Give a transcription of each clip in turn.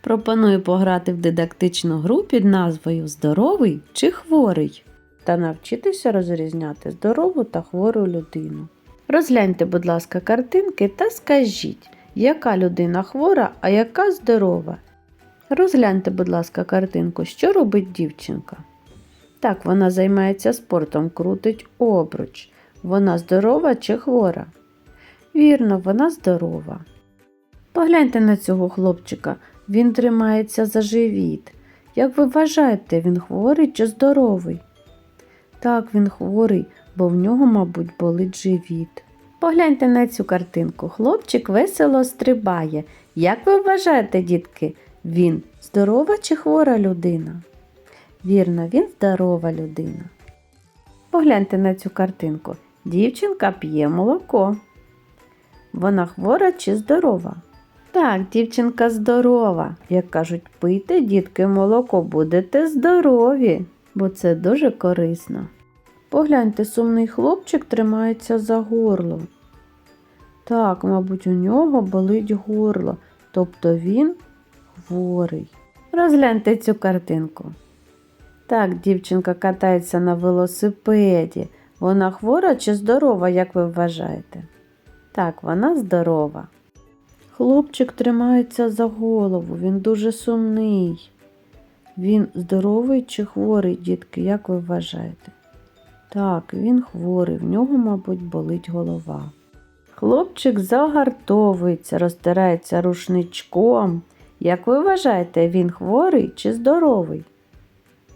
Пропоную пограти в дидактичну гру під назвою Здоровий чи хворий та навчитися розрізняти здорову та хвору людину. Розгляньте, будь ласка, картинки та скажіть, яка людина хвора, а яка здорова. Розгляньте, будь ласка, картинку, що робить дівчинка. Так, вона займається спортом, крутить обруч. Вона здорова чи хвора? Вірно, вона здорова. Погляньте на цього хлопчика, він тримається за живіт. Як ви вважаєте, він хворий чи здоровий? Так, він хворий, бо в нього, мабуть, болить живіт. Погляньте на цю картинку. Хлопчик весело стрибає. Як ви вважаєте, дітки, він здорова чи хвора людина? Вірно, він здорова людина. Погляньте на цю картинку. Дівчинка п'є молоко. Вона хвора чи здорова? Так, дівчинка здорова. Як кажуть, пийте, дітки, молоко, будете здорові, бо це дуже корисно. Погляньте, сумний хлопчик тримається за горло. Так, мабуть, у нього болить горло, тобто він хворий. Розгляньте цю картинку. Так, дівчинка катається на велосипеді. Вона хвора чи здорова, як ви вважаєте? Так, вона здорова. Хлопчик тримається за голову, він дуже сумний. Він здоровий чи хворий, дітки, як ви вважаєте? Так, він хворий, в нього, мабуть, болить голова. Хлопчик загартовується, розтирається рушничком. Як ви вважаєте, він хворий чи здоровий?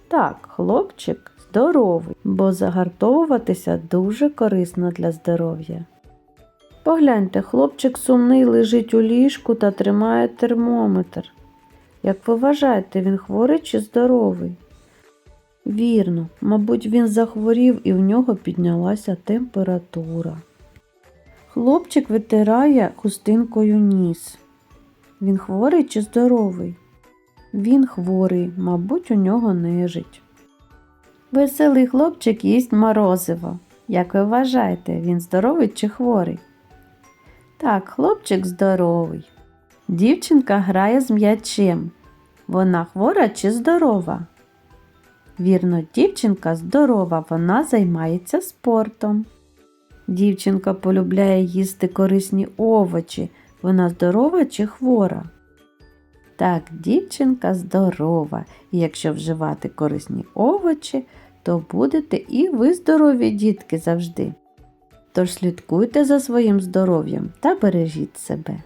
Так, хлопчик здоровий, бо загартовуватися дуже корисно для здоров'я. Погляньте, хлопчик сумний лежить у ліжку та тримає термометр. Як ви вважаєте, він хворий чи здоровий? Вірно, мабуть, він захворів і в нього піднялася температура. Хлопчик витирає хустинкою ніс. Він хворий чи здоровий? Він хворий, мабуть, у нього нежить. Веселий хлопчик їсть морозиво. Як ви вважаєте, він здоровий чи хворий? Так, хлопчик здоровий. Дівчинка грає з м'ячем. Вона хвора чи здорова? Вірно, дівчинка здорова, вона займається спортом. Дівчинка полюбляє їсти корисні овочі. Вона здорова чи хвора? Так, дівчинка здорова, і якщо вживати корисні овочі, то будете і ви здорові дітки завжди. Тож слідкуйте за своїм здоров'ям та бережіть себе.